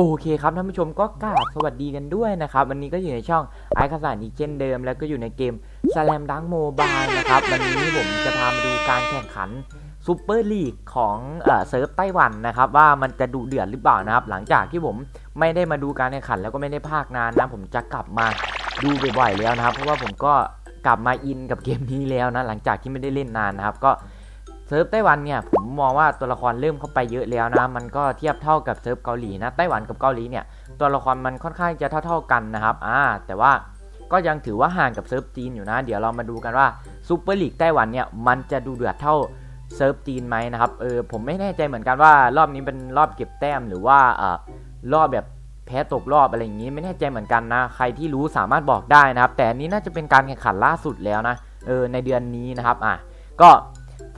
โอเคครับท่านผู้ชมก็กราบสวัสดีกันด้วยนะครับ วันนี้ก็อยู่ในช่องไอคาสานอีกเช่นเดิม แล้วก็อยู่ในเกม Slam Dunk Mobile นะครับ วันนี้ผมจะพามาดูการแข่งขันซูเปอร์ลีกของเซิร์ฟไต้หวันนะครับ ว่ามันจะดุเดือดหรือเปล่านะครับ หลังจากที่ผมไม่ได้มาดูการแข่งขัน แล้วก็ไม่ได้พากนานนะ ผมจะกลับมาดูบ่อยๆแล้วนะครับ เพราะว่าผมก็กลับมาอินกับเกมนี้แล้วนะหลังจากที่ไม่ได้เล่นนานนะครับก็ เซิร์ฟไต้หวันเนี่ยผมมองว่าตัวละครเริ่มเข้าไปเยอะแล้วนะ มันก็เทียบเท่ากับเซิร์ฟเกาหลีนะไต้หวันกับเกาหลีเนี่ยตัวละครมันค่อนข้างจะเท่า ๆกันนะครับอ่าแต่ว่าก็ยังถือว่าห่างกับเซิร์ฟจีนอยู่นะ เดี๋ยวเรามาดูกันว่าซูเปอร์ลีกไต้หวันเนี่ยมันจะดูเดือดเท่าเซิร์ฟจีนไหมนะครับเออผมไม่แน่ใจเหมือนกันว่ารอบนี้เป็นรอบเก็บแต้มหรือว่าเออรอบแบบแพ้ตกรอบอะไรอย่างนี้ไม่แน่ใจเหมือนกันนะ ใครที่รู้สามารถบอกได้นะครับ แต่อันนี้น่าจะเป็นการแข่งขันล่าสุดแล้วนะเออในเดือนนี้นะครับอะก็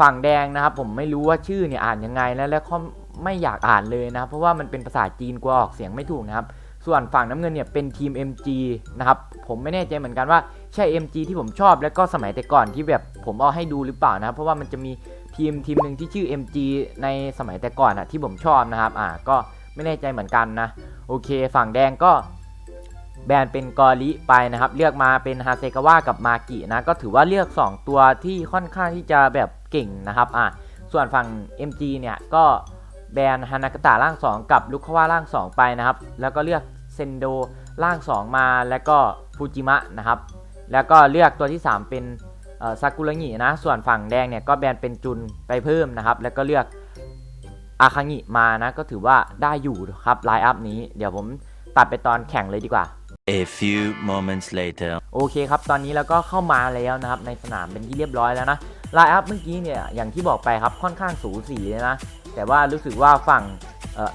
ฝั่งแดงนะครับ ผมไม่รู้ว่าชื่อเนี่ยอ่านยังไงแล้วแล้วก็ไม่อยากอ่านเลยนะเพราะว่ามันเป็นภาษาจีนกลัวออกเสียงไม่ถูกนะครับ ส่วนฝั่งน้ำเงินเนี่ยเป็นทีม MG นะครับผมไม่แน่ใจเหมือนกันว่าใช่ MG ที่ผมชอบแล้วก็สมัยแต่ก่อนที่แบบผมเอาให้ดูหรือเปล่านะครับเพราะว่ามันจะมีทีมทีมหนึ่งที่ชื่อ MG ในสมัยแต่ก่อนอะที่ผมชอบนะครับอ่าก็ไม่แน่ใจเหมือนกันนะโอเค ฝั่งแดงก็แบนเป็นกอริไปนะครับ เลือกมาเป็นฮาเซกาวะกับมากินะ ก็ถือว่าเลือก 2 ตัวที่ค่อนข้างที่จะแบบ เก่งนะครับอะส่วนฝั่ง MG เนี่ยก็แบนฮานากาตะร่าง 2 กับลุคาวะร่าง 2 ไปนะครับ แล้วก็เลือกเซนโดร่าง 2 มาแล้วก็ฟูจิมะนะครับ แล้วก็เลือกตัวที่ 3 เป็นซากุระงินะส่วนฝั่งแดงเนี่ยก็แบนเป็นจุนไปเพิ่มนะครับ แล้วก็เลือกอาคางิมานะก็ถือว่าได้อยู่ครับไลน์อัพนี้เดี๋ยวผมตัดไปตอนแข่งเลยดีกว่า A few moments later. โอเคครับ ตอนนี้เราก็เข้ามาแล้วนะครับ ในสนามเป็นที่เรียบร้อยแล้วนะ ไลน์อัพเมื่อกี้เนี่ยอย่างที่บอกไปครับค่อนข้างสูสีเลยนะ แต่ว่ารู้สึกว่าฝั่ง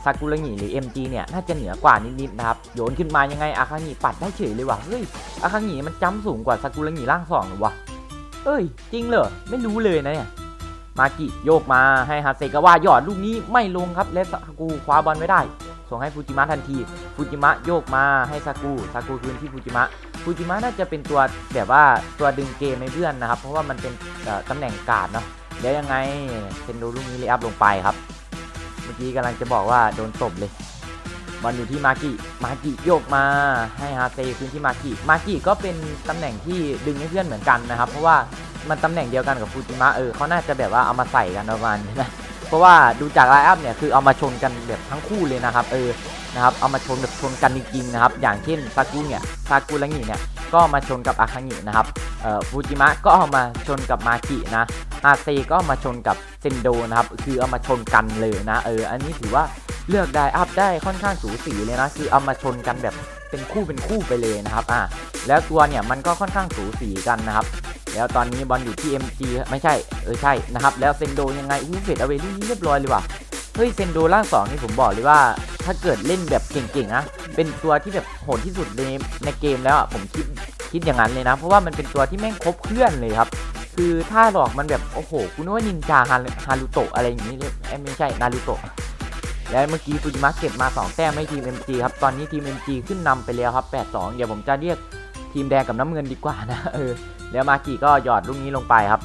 ซากุระงิหรือ MG เนี่ยน่าจะเหนือกว่านิดๆนะครับ โยนขึ้นมายังไงอาคางิปัดได้เฉยเลยว่ะเฮ้ยอาคางิมันจ้ำสูงกว่าซากุระงิร่างสองหรือวะเอ้ย จริงเหรอไม่รู้เลยนะเนี่ยมากิโยกมาให้ฮาเซกาวะหยอดลูกนี้ไม่ลงครับและซากุคว้าบอลไว้ได้ ส่งให้ฟูจิมะทันทีฟูจิมะโยกมาให้ซากุซากุคืนที่ฟูจิมะ ฟูจิมะน่าจะเป็นตัวแบบว่าตัวดึงเกมให้เพื่อนนะครับ เพราะว่ามันเป็นตำแหน่งการ์ดเนาะเดี๋ยวยังไงเซนโดลูกนี้เลยอัพลงไปครับ เมื่อกี้กำลังจะบอกว่าโดนตบเลยบอลอยู่ที่มากิมากิโยกมาให้ฮาเซคืนที่มากิมากิก็เป็นตำแหน่งที่ดึงให้เพื่อนเหมือนกันนะครับ เพราะว่ามันตำแหน่งเดียวกันกับฟูจิมะเออเขาน่าจะแบบว่าเอามาใส่กันประมาณนี้นะเพราะว่าดูจากไลน์อัพเนี่ยคือเอามาชนกันแบบทั้งคู่เลยนะครับ เออ นะครับเอามาชนแบบชนกันจริงๆนะครับอย่างเช่นซากุเนี่ยซากุระงิเนี่ยก็มาชนกับอาคางินะครับฟูจิมะก็เอามาชนกับมากินะอาเซก็มาชนกับเซนโดนะครับคือเอามาชนกันเลยนะเอออันนี้ถือว่าเลือกได้อัพได้ค่อนข้างสูสีเลยนะคือเอามาชนกันแบบเป็นคู่เป็นคู่ไปเลยนะครับอ่าแล้วตัวเนี่ยมันก็ค่อนข้างสูสีกันนะครับแล้วตอนนี้บอลอยู่ที่ MG ไม่ใช่เออใช่นะครับแล้วเซนโดยังไงอู้เฟดเอาไว้ลูกนี้เรียบร้อยเลยว่ะ เฮ้ยเซนโดร่างสองนี่ผมบอกเลยว่า ถ้าเกิดเล่นแบบเก่งๆนะเป็นตัวที่แบบโหดที่สุดในในเกมแล้วอะผมคิดคิดอย่างนั้นเลยนะ เพราะว่ามันเป็นตัวที่แม่งครบเคลื่อนเลยครับ คือถ้าหลอกมันแบบโอ้โหกูนึกว่านินจาฮารุโตะอะไรอย่างนี้เลยเอ้ยไม่ใช่นารุโตะแล้วเมื่อกี้ฟูจิมะเก็บมา2แต้มให้ทีม MG ครับตอนนี้ทีม MG ขึ้นนำไปแล้วครับ8-2เดี๋ยวผมจะเรียกทีมแดงกับน้ำเงินดีกว่านะเออแล้วมากิก็หยอดลูกนี้ลงไปครับ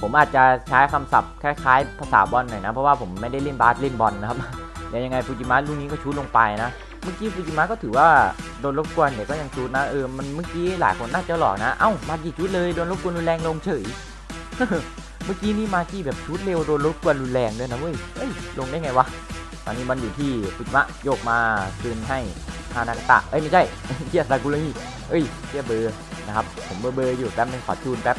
ผมอาจจะใช้คำศัพท์คล้ายๆ ภาษาบอลหน่อยนะ เพราะว่าผมไม่ได้เล่นบาสเล่นบอลนะครับเดี๋ยวยังไงฟูจิมะลูกนี้ก็ชูดลงไปนะ เมื่อกี้ฟูจิมะก็ถือว่าโดนรบกวนเดี๋ยวก็ยังชูดนะเออมันเมื่อกี้หลายคนน่าจะหลอกนะ เอ้ามากี่ชุดเลยโดนรบกวนรุนแรงลงเฉย เมื่อกี้นี่มากี้แบบชุดเร็วโดนรบกวนรุนแรงด้วยนะเว้ยเอ้ยลงได้ไงวะตอนนี้มันอยู่ที่ฟูจิมะโยกมาคืนให้ฮานากตะเอ้ยไม่ใช่เกียร์ซากุระเอ้ยเกียร์เบอร์นะครับผมเบอร์เบอร์อยู่แป๊บนึงขอจูนแป๊บ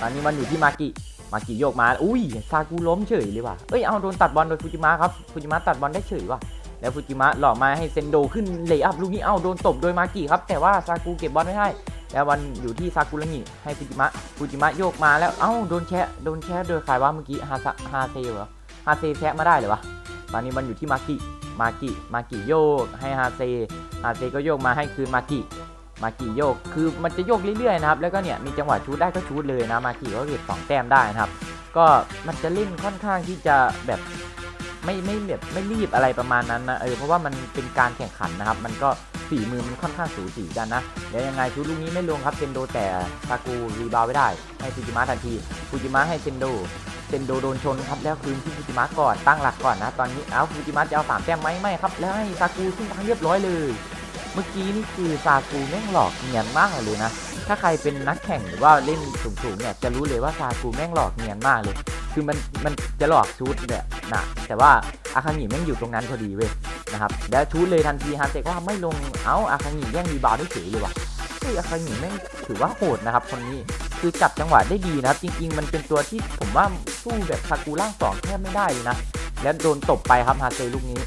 ตอนนี้มันอยู่ที่มากิมากิโยกมา อุ้ยซากุล้มเฉยเลยว่ะ เอ้ย เอาโดนตัดบอลโดยฟูจิมะครับ ฟูจิมะตัดบอลได้เฉยว่ะ แล้วฟูจิมะหลอกมาให้เซนโดขึ้นเลย์อัพลูกนี้ เอาโดนตบโดยมากิครับ แต่ว่าซากุเก็บบอลไม่ได้ แล้ววันอยู่ที่ซากุระงิให้ฟูจิมะ ฟูจิมะโยกมาแล้ว เอ้าโดนแชะโดนแชะโดยใครวะเมื่อกี้ฮาซฮาเซเหรอ ฮาเซแชะมาได้เหรอวะ ตอนนี้มันอยู่ที่มากิ มากิ มากิโยกให้ฮาเซ ฮาเซก็โยกมาให้คืนมากิ มากิโยกคือมันจะโยกเรื่อยๆนะครับแล้วก็เนี่ยมีจังหวะชูดได้ก็ชูดเลยนะมากิก็เก็บสองแต้มได้นะครับ ก็มันจะเล่นค่อนข้างที่จะแบบไม่ไม่แบบไม่รีบอะไรประมาณนั้นนะเออเพราะว่ามันเป็นการแข่งขันนะครับ มันก็ฝีมือมันค่อนข้างสูสีกันนะเดี๋ยวยังไงชูดลูกนี้ไม่ลงครับเซนโดแต่ซากูรีบาวไม่ได้ให้ฟูจิมะทันทีฟูจิมะให้เซนโดเซนโดโดนชนครับแล้วคืนที่ฟูจิมะก่อนตั้งหลักก่อนนะตอนนี้เอาฟูจิมะจะเอาสามแต้มไหมไม่ครับแล้วให้ซากูขึ้นทางเรียบร้อยเลย เมื่อกี้นี่คือซากูแม่งหลอกเนียนมากเลยนะ ถ้าใครเป็นนักแข่งหรือว่าเล่นสูงๆเนี่ยจะรู้เลยว่าซากูแม่งหลอกเนียนมากเลย คือมันมันจะหลอกชูดเนี่ยนะแต่ว่าอาคางิแม่งอยู่ตรงนั้นพอดีเว้ยนะครับแล้วชูดเลยทันทีฮาเซกว่าไม่ลงเอ้าอาคางิแย่งรีบาวได้เฉยเลยว่ะเฮ้ยอาคางิแม่งถือว่าโหดนะครับคนนี้คือจับจังหวะได้ดีนะครับ จริง ๆ มันเป็นตัวที่ผมว่าสู้แบบซากูร่างสองแทบไม่ได้เลยนะแล้วโดนตบไปครับฮาเซลูกนี้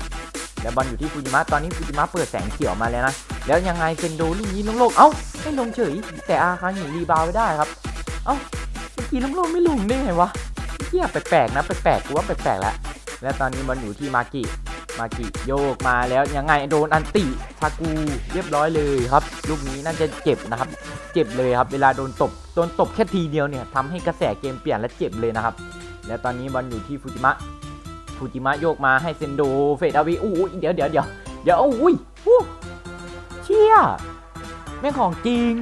แล้วบอลอยู่ที่ฟูจิมะตอนนี้ฟูจิมะเปิดแสงเขียวมาแล้วนะ แล้วยังไงเซนโดลูกนี้ลงโลก เอ้าไม่ลงเฉย แต่อาคาหิรีบาวไว้ได้ครับ เอ้าเมื่อกี้ลงโลกไม่ลงได้ไงวะเฮียแปลกๆนะแปลกๆกูว่าแปลกๆแล้วแล้วตอนนี้บอลอยู่ที่มากิมากิโยกมาแล้วยังไงโดนอันติซากูเรียบร้อยเลยครับ ลูกนี้น่าจะเจ็บนะครับ เจ็บเลยครับ เวลาโดนตบโดนตบแค่ทีเดียวเนี่ยทำให้กระแสเกมเปลี่ยนและเจ็บเลยนะครับ แล้วตอนนี้บอลอยู่ที่ฟูจิมะ ฟูจิมะโยกมาให้เซนโดเฟดอาวีอู้เดี๋ยวเดี๋ยวเดี๋ยวเดี๋ยวอุ้ยเชี่ยแม่งของจริง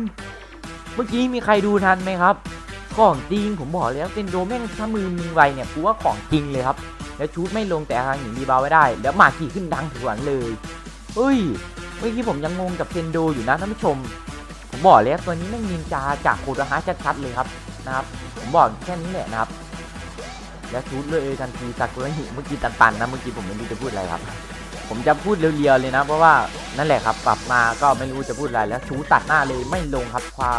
เมื่อกี้มีใครดูทันไหมครับ ของจริงผมบอกแล้วเซนโดแม่งถ้ามือมึงไวเนี่ยกูว่าของจริงเลยครับ แล้วชูดไม่ลงแต่ทางหนีรีบาไว้ได้ แล้วมาขี่ขึ้นดังถวนเลยเฮ้ยเมื่อกี้ผมยังงงกับเซนโดอยู่นะท่านผู้ชม ผมบอกแล้วตัวนี้แม่งนินจาจากโคโดฮะชัดๆเลยครับนะครับ ผมบอกแค่นี้แหละนะครับ แล้วชูดเลยทันทีซากุระหิเมื่อกี้ตันๆนะเมื่อกี้ผมไม่รู้จะพูดอะไรครับ ผมจะพูดเรียวๆเลยนะ เพราะว่านั่นแหละครับปรับมาก็ไม่รู้จะพูดอะไรแล้วชูตัดหน้าเลยไม่ลงครับควา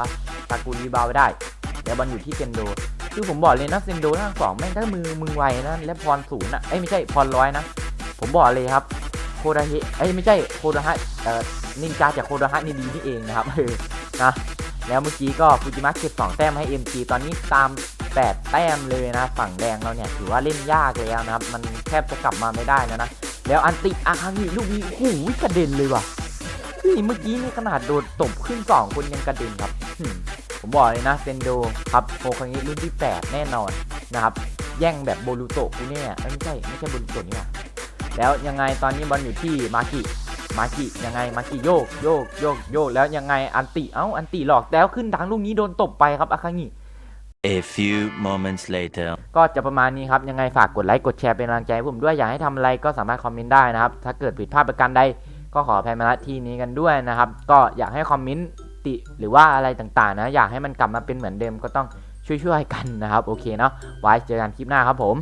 ซากุรีบาวไว้ได้ แต่บอลอยู่ที่เซนโดคือผมบอกเลยนะเซนโดทั้งสองแม่งถ้ามือมือไวนะและพรศูนย์อะเอ้ยไม่ใช่พรร้อยนะ ผมบอกเลยครับโคดาเฮเอ้ยไม่ใช่โคดาฮะเอ่อนินจาจากโคดาฮะนี่ดีนี่เองนะครับเออนะแล้วเมื่อกี้ก็ฟูจิมะเก็บ2แต้มให้ MG ตอนนี้ตาม 8 แต้มเลยนะ ฝั่งแดงเราเนี่ยถือว่าเล่นยากแล้วนะครับ มันแทบจะกลับมาไม่ได้แล้วนะ แล้วอันติอาคังิลูกนี้โอ้โหกระเด็นเลยว่ะเฮ้ยเมื่อกี้นี่ขนาดโดนตบขึ้นสองคนยังกระเด็นครับผมบอกเลยนะเซนโดครับโคคังิรุ่นที่ 8 แน่นอนนะครับ แย่งแบบโบลูโตกูเนี่ยไม่ใช่ไม่ใช่โบลูโตนี่หว่าแล้วยังไงตอนนี้บอลอยู่ที่มากิมากิยังไงมากิโยกโยกโยกโยกแล้วยังไงอันติเอ้าอันติหลอกแล้วขึ้นดังลูกนี้โดนตบไปครับอาคังิ A few moments later. ก็จะประมาณนี้ครับ ยังไงฝากกดไลค์กดแชร์เป็นกำลังใจให้ผมด้วยอยากให้ทำอะไรก็สามารถคอมเมนต์ได้นะครับ ถ้าเกิดผิดพลาดประการใดก็ขออภัยมาณที่นี้กันด้วยนะครับ ก็อยากให้คอมเมนต์ติหรือว่าอะไรต่างๆ นะ อยากให้มันกลับมาเป็นเหมือนเดิมก็ต้องช่วยๆกันนะครับ โอเคเนาะไว้เจอกันคลิปหน้าครับผม